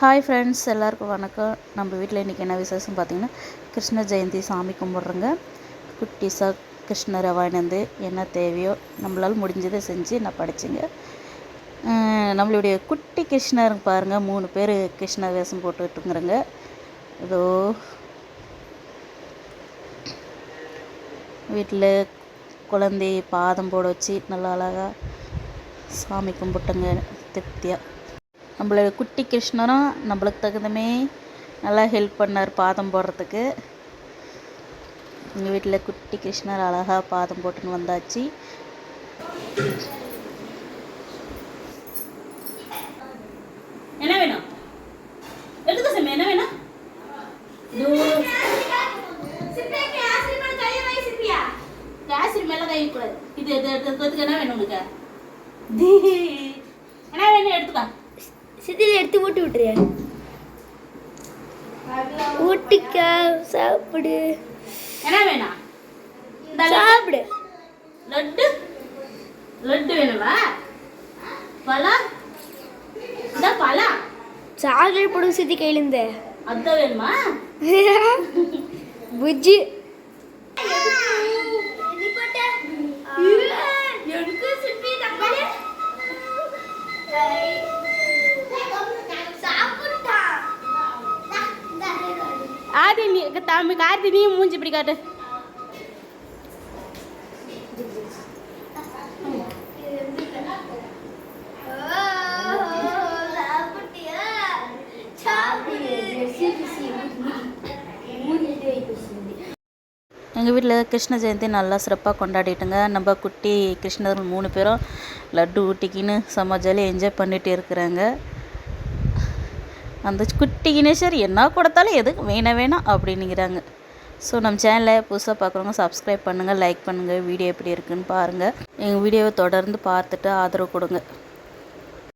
Hi friends எல்லாருக்கும் வணக்கம். நம்ம வீட்டில் இன்றைக்கி என்ன விசேஷம் பார்த்தீங்கன்னா கிருஷ்ண ஜெயந்தி சாமி கும்பிட்றோங்க. குட்டிஸாக கிருஷ்ணரை வாங்கினந்து என்ன தேவையோ நம்மளால் முடிஞ்சதை செஞ்சு நான் படைச்சிங்க. நம்மளுடைய குட்டி கிருஷ்ணர் பாருங்கள் மூணு பேர் கிருஷ்ண வேஷம் போட்டுக்கிட்டுங்கிறங்க ஏதோ வீட்டில் குழந்தை பாதம் போட வச்சு நல்லா அழகாக சாமி கும்பிட்டுங்க திருப்தியாக நம்மளோட குட்டி கிருஷ்ணரும் நம்மளுக்கு தகுந்தமே நல்லா ஹெல்ப் பண்ணார் பாதம் போடுறதுக்கு. எங்கள் வீட்டில் குட்டி கிருஷ்ணர் அழகாக பாதம் போட்டுன்னு வந்தாச்சு. என்ன வேணும்? எடுத்துக்க சாமி என்ன வேணும்? கேசரி மேல கை கூடாது. இது இது எடுத்துக்கிறதுக்கு என்ன வேணும் உனக்கு என்ன வேணும் எடுத்துக்க சித்தில எடுத்து ஊட்டி விட்டுரு ஊட்டிக்க சாப்பிடு. என்ன வேணும் சாப்பிடு. லட்டு? லட்டு வேணுமா? பழம்? இந்த பழம். சாக்லேட் போடும் சித்தி கையிலேருந்து. அதான் வேணுமா? புஜ்ஜி. எனக்கு சிப்பி ஆதி நீ தம்பி கார்த்தி நீ மூஞ்சி இப்படி காட்டு. எங்கள் வீட்டில் கிருஷ்ண ஜெயந்தி நல்லா சிறப்பாக கொண்டாடிட்டுங்க. நம்ம குட்டி கிருஷ்ணர் மூணு பேரும் லட்டு ஊட்டிக்கின்னு செம்ம ஜாலியாக என்ஜாய் பண்ணிகிட்டு இருக்கிறாங்க. அந்த குட்டி கிணேஸ்வர் என்ன கொடுத்தாலும் எதுக்கு வேணாம் வேணாம் அப்படின்னுங்கிறாங்க. ஸோ நம்ம சேனலை புதுசாக பார்க்குறவங்க சப்ஸ்கிரைப் பண்ணுங்கள் லைக் பண்ணுங்கள் வீடியோ எப்படி இருக்குன்னு பாருங்கள் எங்கள் வீடியோவை தொடர்ந்து பார்த்துட்டு ஆதரவு கொடுங்க.